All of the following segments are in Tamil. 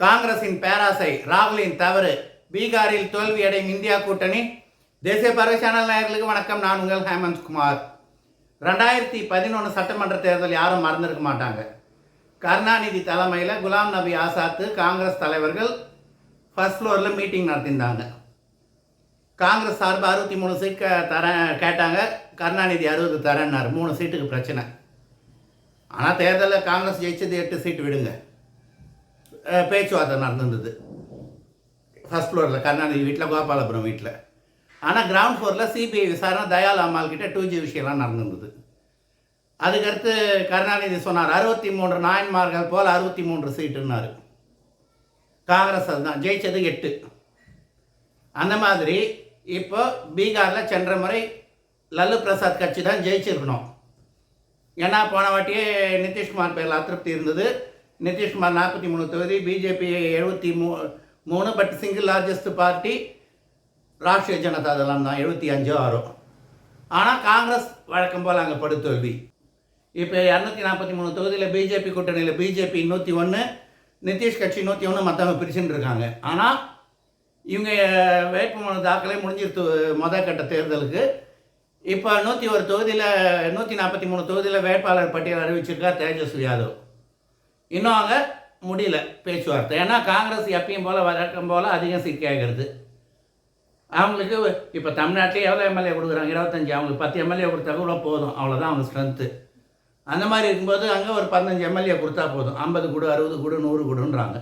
காங்கிரசின் பேராசை ராகுலின் தவறு பீகாரில் தோல்வியடையும் இந்தியா கூட்டணி. தேசிய பறவை சேனல் நேயர்களுக்கு வணக்கம். நான் உங்கள் ஹேமந்த் குமார். ரெண்டாயிரத்தி பதினொன்று சட்டமன்ற தேர்தல் யாரும் மறந்துருக்க மாட்டாங்க. கருணாநிதி தலைமையில் குலாம் நபி ஆசாத்து காங்கிரஸ் தலைவர்கள் ஃபர்ஸ்ட் ஃப்ளோரில் மீட்டிங் நடத்தியிருந்தாங்க. காங்கிரஸ் சார்பு அறுபத்தி மூணு சீட் தர தரேன் கேட்டாங்க. கருணாநிதி அறுபது தரேன்னார். மூணு சீட்டுக்கு பிரச்சனை. ஆனால் தேர்தலில் காங்கிரஸ் ஜெயிச்சது எட்டு சீட்டு விடுங்க. பேச்சுவார்த்தை நடந்திருந்தது. ஃபஸ்ட் ஃப்ளோரில் கருணாநிதி வீட்டில் கோபாலபுரம் வீட்டில் ஆனால் கிரவுண்ட் ஃப்ளோரில் சிபிஐ விசாரணை தயால் அம்மாள் கிட்ட டூ ஜி விஷயம்லாம் நடந்திருந்தது. அதுக்கடுத்து கருணாநிதி சொன்னார் அறுபத்தி மூன்று நாயன்மார்கள் போல் அறுபத்தி மூன்று சீட்டுன்னாரு. காங்கிரஸ் அதுதான் ஜெயிச்சது எட்டு. அந்த மாதிரி இப்போ பீகாரில் சென்ற முறை லல்லு பிரசாத் கட்சி தான் ஜெயிச்சிருக்கணும். ஏன்னா போன வாட்டியே நிதிஷ்குமார் பேரில் அதிருப்தி இருந்தது. நிதிஷ்குமார் நாற்பத்தி மூணு தொகுதி பிஜேபி எழுபத்தி மூ மூணு but single largest party Rashtriya Janata Dal தான் எழுபத்தி அஞ்சோ ஆறோ. ஆனால் காங்கிரஸ் வழக்கம் போல் அங்கே படுத்தோல்வி இப்போ இரநூத்தி நாற்பத்தி மூணு தொகுதியில் பிஜேபி கூட்டணியில் பிஜேபி நூற்றி ஒன்று நிதிஷ் கட்சி நூற்றி ஒன்று மற்றவங்க பிரிச்சுட்டு இருக்காங்க. ஆனால் இவங்க வேட்புமனு தாக்கலே முடிஞ்சிருத்து மொதல் கட்ட தேர்தலுக்கு. இப்போ நூற்றி ஒரு தொகுதியில் நூற்றி நாற்பத்தி மூணு தொகுதியில் வேட்பாளர் பட்டியல் அறிவிச்சிருக்கா தேஜஸ்வி யாதவ். இன்னும் அங்கே முடியல பேச்சுவார்த்தை. ஏன்னா காங்கிரஸ் எப்பயும் போல் வழக்கம் போல் அதிகம் சீட் அவங்களுக்கு இப்போ தமிழ்நாட்டிலே எவ்வளோ எம்எல்ஏ கொடுக்குறாங்க? இருபத்தஞ்சி. அவங்களுக்கு பத்து எம்எல்ஏ கொடுத்தா கூட போதும். அவ்வளோதான் அவங்க ஸ்ட்ரென்த்து அந்த மாதிரி இருக்கும்போது அங்கே ஒரு பதினஞ்சு எம்எல்ஏ கொடுத்தா போதும். ஐம்பது கொடு அறுபது கொடு நூறு கொடுன்றாங்க.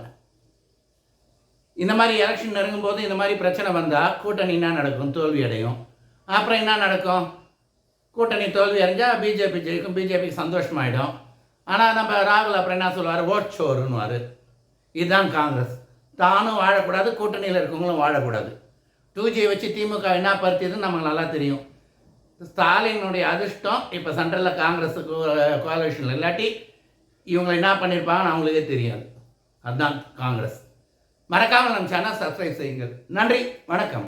இந்த மாதிரி எலெக்ஷன் நெருங்கும் போது இந்த மாதிரி பிரச்சனை வந்தால் கூட்டணி என்ன நடக்கும்? தோல்வி அடையும். அப்புறம் என்ன நடக்கும்? கூட்டணி தோல்வி அடைஞ்சால் பிஜேபி ஜெயிக்கும். பிஜேபிக்கு சந்தோஷமாயிடும். ஆனால் நம்ம ராகுல் அப்புறம் என்ன சொல்லுவார்? ஓட் ஷோருன்னுவார் இதுதான் காங்கிரஸ். தானும் வாழக்கூடாது கூட்டணியில் இருக்கவங்களும் வாழக்கூடாது. டூ ஜி வச்சு திமுக என்ன பருத்தியதுன்னு நமக்கு நல்லா தெரியும். ஸ்டாலினுடைய அதிர்ஷ்டம் இப்போ சென்ட்ரலில் காங்கிரஸுக்கு கோலேஷனில் இல்லாட்டி இவங்க என்ன பண்ணியிருப்பாங்கன்னு அவங்களுக்கே தெரியாது. அதுதான் காங்கிரஸ். மறக்காமல் நம்ம சேனல் சப்ஸ்கிரைப் செய்யுங்கள். நன்றி வணக்கம்.